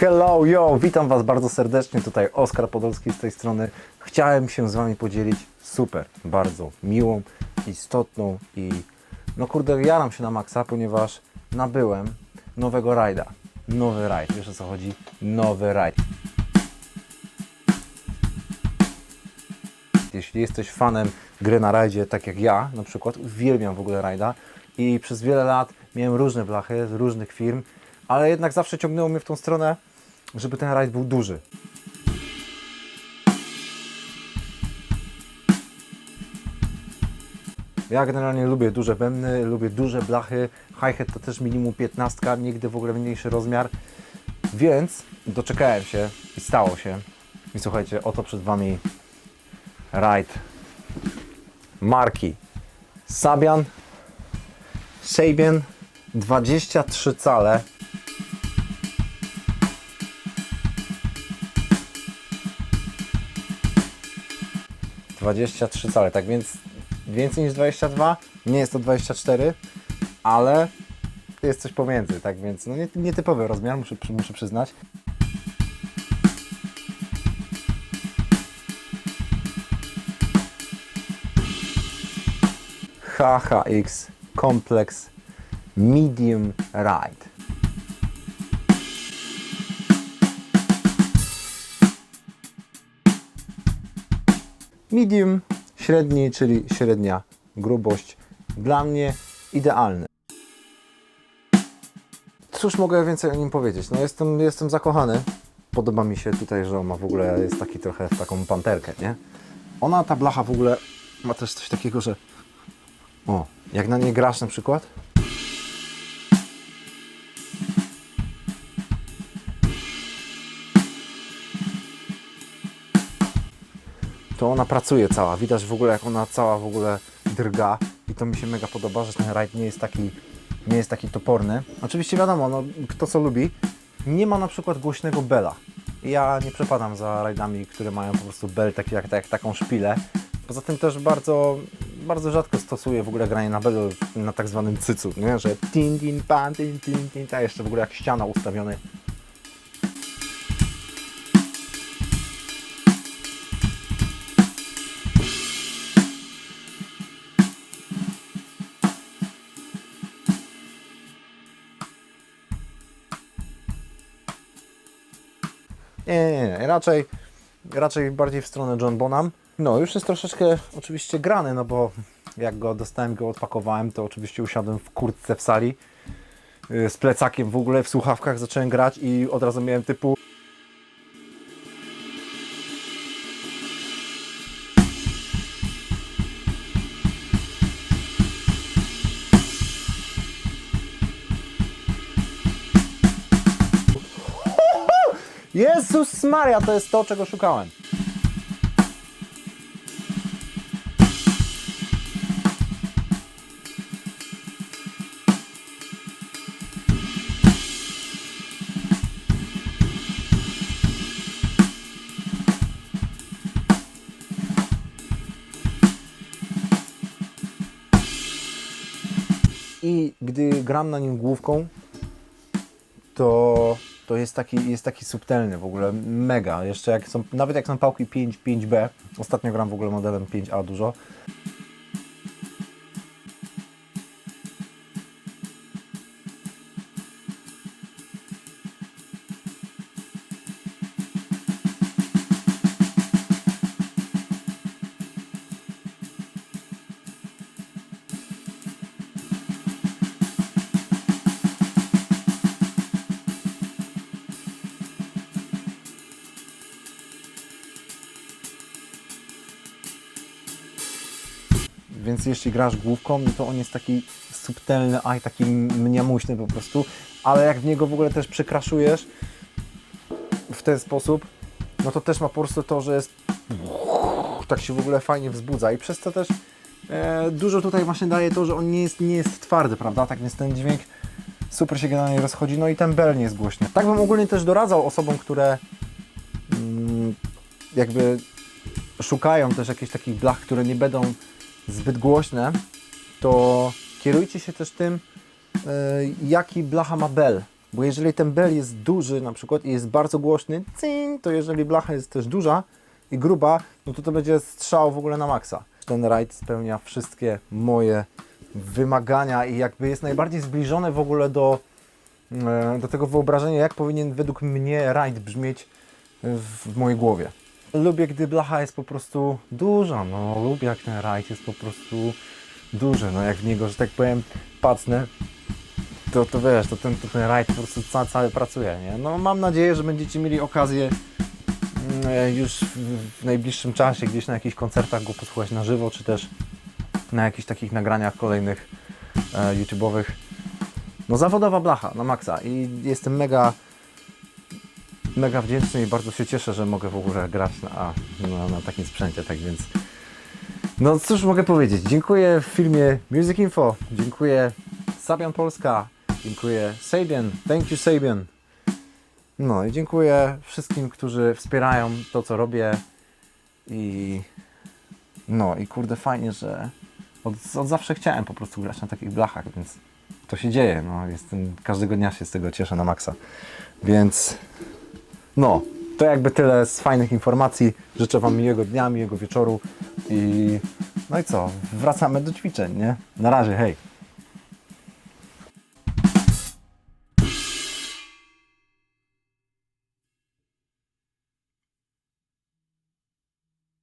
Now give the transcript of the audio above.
Hello, yo, witam Was bardzo serdecznie, tutaj Oskar Podolski z tej strony. Chciałem się z Wami podzielić super, bardzo miłą, istotną i no kurde, jaram się na maksa, ponieważ nabyłem nowego rajda. Nowy rajd, wiesz o co chodzi? Nowy rajd. Jeśli jesteś fanem gry na rajdzie, tak jak ja na przykład, uwielbiam w ogóle rajda i przez wiele lat miałem różne blachy z różnych firm, ale jednak zawsze ciągnęło mnie w tą stronę, żeby ten rajd był duży. Ja generalnie lubię duże bębny, lubię duże blachy, hi-hat to też minimum 15, nigdy w ogóle mniejszy rozmiar, więc doczekałem się i stało się. I słuchajcie, oto przed Wami rajd marki Sabian Sabian 23 cale Dwadzieścia trzy cale, tak więc więcej niż 22, nie jest to 24, ale jest coś pomiędzy, tak więc no nie, nietypowy rozmiar, muszę, muszę przyznać. HHX Complex Medium Ride. Medium, średni, czyli średnia grubość. Dla mnie idealny. Cóż mogę więcej o nim powiedzieć? No jestem, jestem zakochany. Podoba mi się tutaj, że on ma w ogóle, jest taki trochę w taką panterkę, nie? Ona, ta blacha w ogóle ma też coś takiego, że o, jak na nie grasz na przykład. Ona pracuje cała. Widać w ogóle, jak ona cała w ogóle drga. I to mi się mega podoba, że ten rajd nie jest taki, nie jest taki toporny. Oczywiście wiadomo, no, kto co lubi. Nie ma na przykład głośnego bela. Ja nie przepadam za rajdami, które mają po prostu bel taki jak, jak taką szpilę. Poza tym też bardzo, bardzo rzadko stosuję w ogóle granie na belu na tak zwanym cycu, nie? że tin, tin, pan, tin, tin, tin, ta jeszcze w ogóle jak ściana ustawiony. Nie, nie, nie, raczej, raczej bardziej w stronę John Bonham. No, już jest troszeczkę oczywiście grany, no bo jak go dostałem, go odpakowałem, to oczywiście usiadłem w kurtce w sali yy, z plecakiem w ogóle, w słuchawkach zacząłem grać i od razu miałem typu Jezus Maria, to jest to, czego szukałem. I gdy gram na nim główką, to, to jest, taki, jest taki subtelny w ogóle, mega. Jeszcze jak są, nawet jak są pałki 5, 5B, ostatnio gram w ogóle modelem 5A dużo, więc jeśli grasz główką, no to on jest taki subtelny, aj taki mniamuśny po prostu, ale jak w niego w ogóle też przekraszujesz w ten sposób, no to też ma po prostu to, że jest tak się w ogóle fajnie wzbudza i przez to też e, dużo tutaj właśnie daje to, że on nie jest, nie jest twardy, prawda, tak więc ten dźwięk super się generalnie rozchodzi, no i ten bel nie jest głośny. Tak bym ogólnie też doradzał osobom, które mm, jakby szukają też jakichś takich blach, które nie będą zbyt głośne, to kierujcie się też tym, e, jaki blacha ma bel, Bo jeżeli ten bel jest duży na przykład i jest bardzo głośny, cyń, to jeżeli blacha jest też duża i gruba, no to to będzie strzał w ogóle na maksa. Ten rajd spełnia wszystkie moje wymagania i jakby jest najbardziej zbliżone w ogóle do, e, do tego wyobrażenia, jak powinien według mnie rajd brzmieć w mojej głowie. Lubię, gdy blacha jest po prostu duża, no lubię jak ten rajd jest po prostu duży, no jak w niego, że tak powiem, pacnę, to, to wiesz, to ten, to ten rajd po prostu ca, cały pracuje, nie? No mam nadzieję, że będziecie mieli okazję mm, już w, w najbliższym czasie gdzieś na jakichś koncertach go posłuchać na żywo, czy też na jakichś takich nagraniach kolejnych e, YouTube'owych. No zawodowa blacha na maksa i jestem mega mega wdzięczny i bardzo się cieszę, że mogę w ogóle grać na, na, na takim sprzęcie, tak więc. No cóż mogę powiedzieć, dziękuję w filmie Music Info, dziękuję Sabian Polska, dziękuję Sabian, thank you Sabian. No i dziękuję wszystkim, którzy wspierają to, co robię. I no i kurde fajnie, że od, od zawsze chciałem po prostu grać na takich blachach, więc to się dzieje, no jestem, każdego dnia się z tego cieszę na maksa, więc no, to jakby tyle z fajnych informacji. Życzę Wam miłego dnia, miłego wieczoru i no i co, wracamy do ćwiczeń, nie? Na razie, hej!